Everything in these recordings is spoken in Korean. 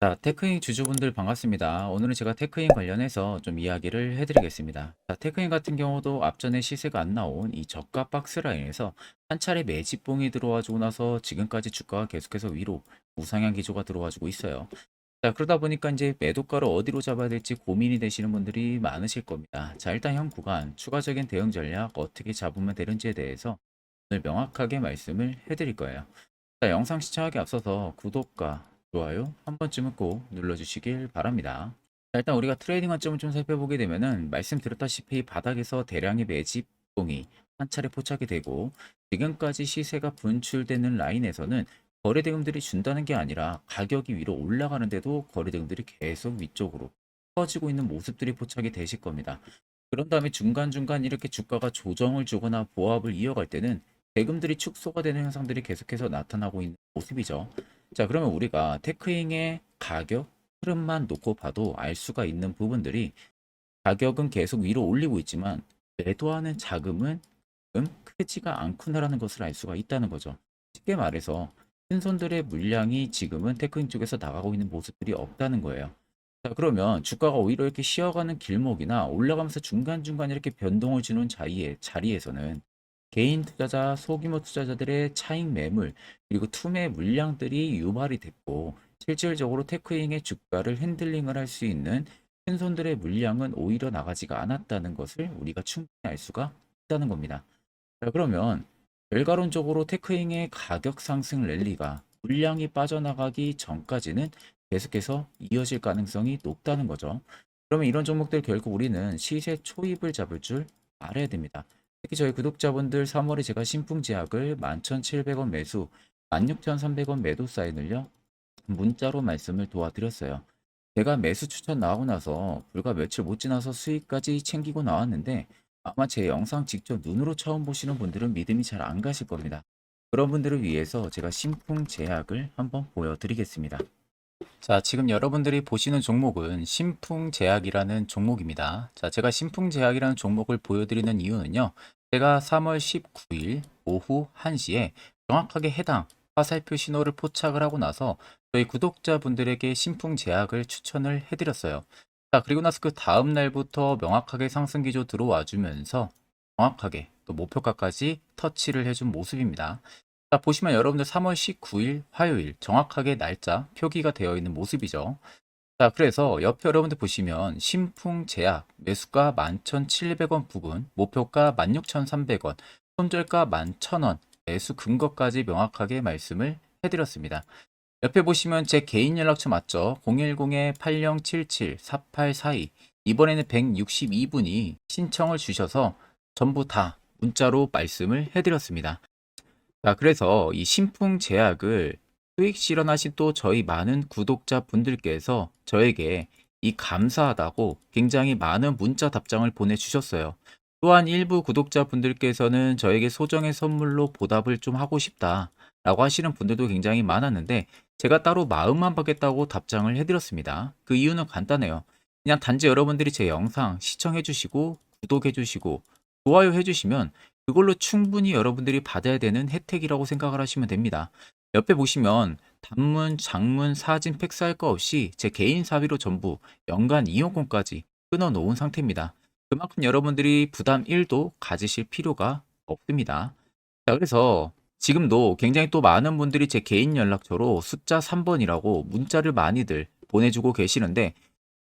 자, 테크인 주주분들 반갑습니다. 오늘은 제가 테크인 관련해서 좀 이야기를 해드리겠습니다. 자, 테크인 같은 경우도 앞전에 시세가 안 나온 이 저가 박스 라인에서 한 차례 매집봉이 들어와주고 나서 지금까지 주가가 계속해서 위로 우상향 기조가 들어와주고 있어요. 자, 그러다 보니까 이제 매도가를 어디로 잡아야 될지 고민이 되시는 분들이 많으실 겁니다. 자, 일단 현 구간 추가적인 대응 전략 어떻게 잡으면 되는지에 대해서 오늘 명확하게 말씀을 해드릴 거예요. 자, 영상 시청하기 앞서서 구독과 좋아요 한 번쯤은 꼭 눌러주시길 바랍니다. 자, 일단 우리가 트레이딩 관점을 좀 살펴보게 되면은 말씀드렸다시피 바닥에서 대량의 매집봉이 한 차례 포착이 되고 지금까지 시세가 분출되는 라인에서는 거래 대금들이 준다는 게 아니라 가격이 위로 올라가는데도 거래 대금들이 계속 위쪽으로 퍼지고 있는 모습들이 포착이 되실 겁니다. 그런 다음에 중간중간 이렇게 주가가 조정을 주거나 보합을 이어갈 때는 대금들이 축소가 되는 현상들이 계속해서 나타나고 있는 모습이죠. 자, 그러면 우리가 테크잉의 가격 흐름만 놓고 봐도 알 수가 있는 부분들이 가격은 계속 위로 올리고 있지만 매도하는 자금은 크지가 않구나라는 것을 알 수가 있다는 거죠. 쉽게 말해서 신손들의 물량이 지금은 테크잉 쪽에서 나가고 있는 모습들이 없다는 거예요. 자, 그러면 주가가 오히려 이렇게 쉬어가는 길목이나 올라가면서 중간중간 이렇게 변동을 주는 자리에, 자리에서는 개인 투자자, 소규모 투자자들의 차익 매물, 그리고 투매 물량들이 유발이 됐고, 실질적으로 테크잉의 주가를 핸들링을 할 수 있는 큰손들의 물량은 오히려 나가지가 않았다는 것을 우리가 충분히 알 수가 있다는 겁니다. 자, 그러면 결과론적으로 테크잉의 가격 상승 랠리가 물량이 빠져나가기 전까지는 계속해서 이어질 가능성이 높다는 거죠. 그러면 이런 종목들 결국 우리는 시세 초입을 잡을 줄 알아야 됩니다. 특히 저희 구독자분들 3월에 제가 신풍 제약을 11,700원 매수, 16,300원 매도 사인을요, 문자로 말씀을 도와드렸어요. 제가 매수 추천 나오고 나서 불과 며칠 못 지나서 수익까지 챙기고 나왔는데 아마 제 영상 직접 눈으로 처음 보시는 분들은 믿음이 잘 안 가실 겁니다. 그런 분들을 위해서 제가 신풍 제약을 한번 보여드리겠습니다. 자, 지금 여러분들이 보시는 종목은 신풍 제약이라는 종목입니다. 자, 제가 신풍 제약이라는 종목을 보여드리는 이유는요. 제가 3월 19일 오후 1시에 정확하게 해당 화살표 신호를 포착을 하고 나서 저희 구독자분들에게 신풍 제약을 추천을 해드렸어요. 자, 그리고 나서 그 다음 날부터 명확하게 상승 기조 들어와 주면서 정확하게 또 목표가까지 터치를 해준 모습입니다. 자, 보시면 여러분들 3월 19일 화요일 정확하게 날짜 표기가 되어 있는 모습이죠. 자, 그래서 옆에 여러분들 보시면 신풍제약 매수가 11,700원 부근, 목표가 16,300원, 손절가 11,000원, 매수 근거까지 명확하게 말씀을 해드렸습니다. 옆에 보시면 제 개인 연락처 맞죠? 010-8077-4842 이번에는 162분이 신청을 주셔서 전부 다 문자로 말씀을 해드렸습니다. 자, 그래서 이 신풍 제약을 수익 실현하신 또 저희 많은 구독자 분들께서 저에게 이 감사하다고 굉장히 많은 문자 답장을 보내주셨어요. 또한 일부 구독자 분들께서는 저에게 소정의 선물로 보답을 좀 하고 싶다 라고 하시는 분들도 굉장히 많았는데 제가 따로 마음만 받겠다고 답장을 해드렸습니다. 그 이유는 간단해요. 그냥 단지 여러분들이 제 영상 시청해주시고 구독해주시고 좋아요 해주시면 그걸로 충분히 여러분들이 받아야 되는 혜택이라고 생각을 하시면 됩니다. 옆에 보시면 단문, 장문, 사진, 팩스 할 거 없이 제 개인 사비로 전부 연간 이용권까지 끊어 놓은 상태입니다. 그만큼 여러분들이 부담 1도 가지실 필요가 없습니다. 자, 그래서 지금도 굉장히 또 많은 분들이 제 개인 연락처로 숫자 3번이라고 문자를 많이들 보내주고 계시는데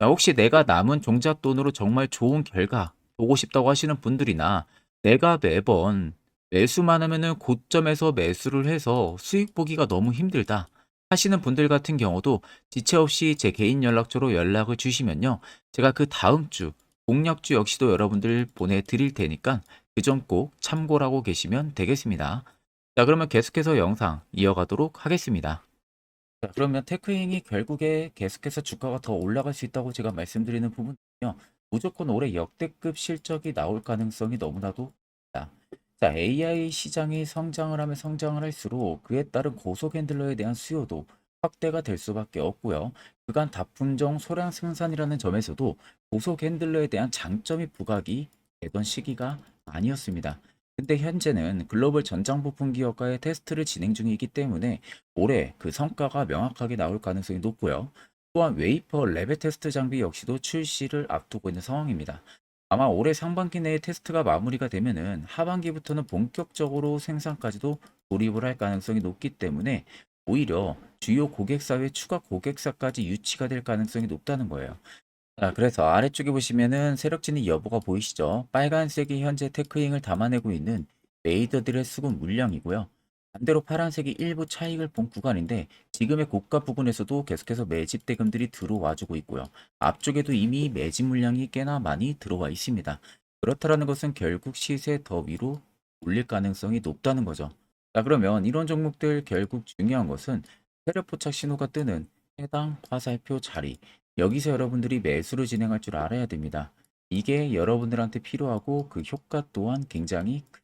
자, 혹시 내가 남은 종잣돈으로 정말 좋은 결과 보고 싶다고 하시는 분들이나 내가 매번 매수만 하면은 고점에서 매수를 해서 수익 보기가 너무 힘들다 하시는 분들 같은 경우도 지체 없이 제 개인 연락처로 연락을 주시면요. 제가 그 다음 주 공략주 역시도 여러분들 보내드릴 테니까 그 점 꼭 참고라고 계시면 되겠습니다. 자, 그러면 계속해서 영상 이어가도록 하겠습니다. 자, 그러면 테크잉이 결국에 계속해서 주가가 더 올라갈 수 있다고 제가 말씀드리는 부분은요. 무조건 올해 역대급 실적이 나올 가능성이 너무나도. 자, AI 시장이 성장을 하면 성장을 할수록 그에 따른 고속 핸들러에 대한 수요도 확대가 될 수밖에 없고요. 그간 다품종 소량 생산이라는 점에서도 고속 핸들러에 대한 장점이 부각이 되던 시기가 아니었습니다. 근데 현재는 글로벌 전장 부품 기업과의 테스트를 진행 중이기 때문에 올해 그 성과가 명확하게 나올 가능성이 높고요. 또한 웨이퍼 레벨 테스트 장비 역시도 출시를 앞두고 있는 상황입니다. 아마 올해 상반기 내에 테스트가 마무리가 되면은 하반기부터는 본격적으로 생산까지도 돌입을 할 가능성이 높기 때문에 오히려 주요 고객사 외 추가 고객사까지 유치가 될 가능성이 높다는 거예요. 자, 그래서 아래쪽에 보시면은 세력진의 여부가 보이시죠? 빨간색이 현재 테크잉을 담아내고 있는 메이더들의 수급 물량이고요. 반대로 파란색이 일부 차익을 본 구간인데 지금의 고가 부분에서도 계속해서 매집 대금들이 들어와주고 있고요. 앞쪽에도 이미 매집 물량이 꽤나 많이 들어와 있습니다. 그렇다라는 것은 결국 시세 더 위로 올릴 가능성이 높다는 거죠. 자, 그러면 이런 종목들 결국 중요한 것은 세력 포착 신호가 뜨는 해당 화살표 자리. 여기서 여러분들이 매수를 진행할 줄 알아야 됩니다. 이게 여러분들한테 필요하고 그 효과 또한 굉장히 큽니다.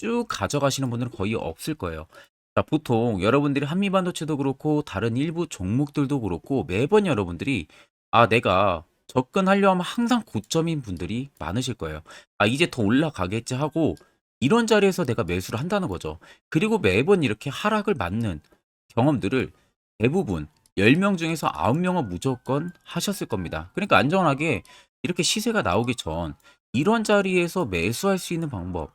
쭉 가져가시는 분들은 거의 없을 거예요. 자, 보통 여러분들이 한미반도체도 그렇고 다른 일부 종목들도 그렇고 매번 여러분들이 아, 내가 접근하려 하면 항상 고점인 분들이 많으실 거예요. 아, 이제 더 올라가겠지 하고 이런 자리에서 내가 매수를 한다는 거죠. 그리고 매번 이렇게 하락을 맞는 경험들을 대부분 10명 중에서 9명은 무조건 하셨을 겁니다. 그러니까 안전하게 이렇게 시세가 나오기 전 이런 자리에서 매수할 수 있는 방법,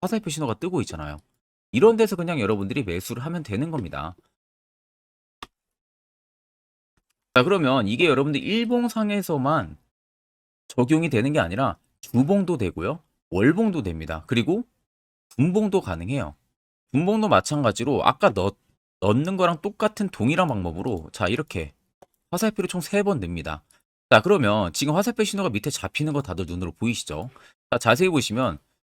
화살표 신호가 뜨고 있잖아요. 이런 데서 그냥 여러분들이 매수를 하면 되는 겁니다. 자, 그러면 이게 여러분들 일봉상에서만 적용이 되는 게 아니라 주봉도 되고요. 월봉도 됩니다. 그리고 분봉도 가능해요. 분봉도 마찬가지로 아까 넣, 넣는 거랑 똑같은 동일한 방법으로 자, 이렇게 화살표를 총 3번 냅니다. 자, 그러면 지금 화살표 신호가 밑에 잡히는 거 다들 눈으로 보이시죠? 자, 자세히 보시면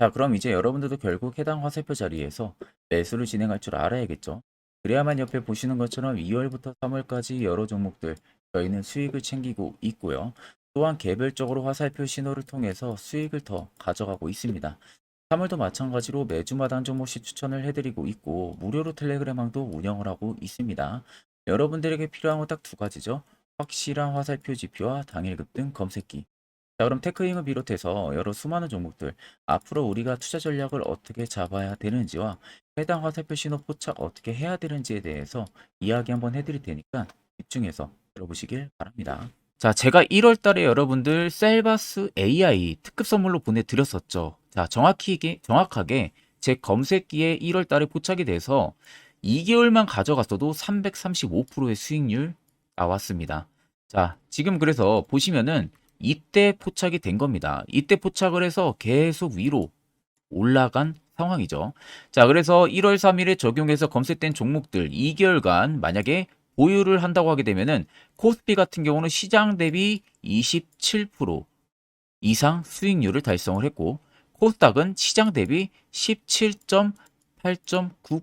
자, 그럼 이제 여러분들도 결국 해당 화살표 자리에서 매수를 진행할 줄 알아야겠죠. 그래야만 옆에 보시는 것처럼 2월부터 3월까지 여러 종목들 저희는 수익을 챙기고 있고요. 또한 개별적으로 화살표 신호를 통해서 수익을 더 가져가고 있습니다. 3월도 마찬가지로 매주마다 한 종목씩 추천을 해드리고 있고 무료로 텔레그램망도 운영을 하고 있습니다. 여러분들에게 필요한 건 딱 두 가지죠. 확실한 화살표 지표와 당일 급 등 검색기. 자, 그럼 테크잉을 비롯해서 여러 수많은 종목들 앞으로 우리가 투자 전략을 어떻게 잡아야 되는지와 해당 화살표 신호 포착 어떻게 해야 되는지에 대해서 이야기 한번 해드릴 테니까 집중해서 들어보시길 바랍니다. 자, 제가 1월 달에 여러분들 셀바스 AI 특급 선물로 보내드렸었죠. 자, 정확히, 정확하게 제 검색기에 1월 달에 포착이 돼서 2개월만 가져갔어도 335%의 수익률 나왔습니다. 자, 지금 그래서 보시면은 이때 포착이 된 겁니다. 이때 포착을 해서 계속 위로 올라간 상황이죠. 자, 그래서 1월 3일에 적용해서 검색된 종목들 2개월간 만약에 보유를 한다고 하게 되면은 코스피 같은 경우는 시장 대비 27% 이상 수익률을 달성을 했고 코스닥은 시장 대비 17.8.9%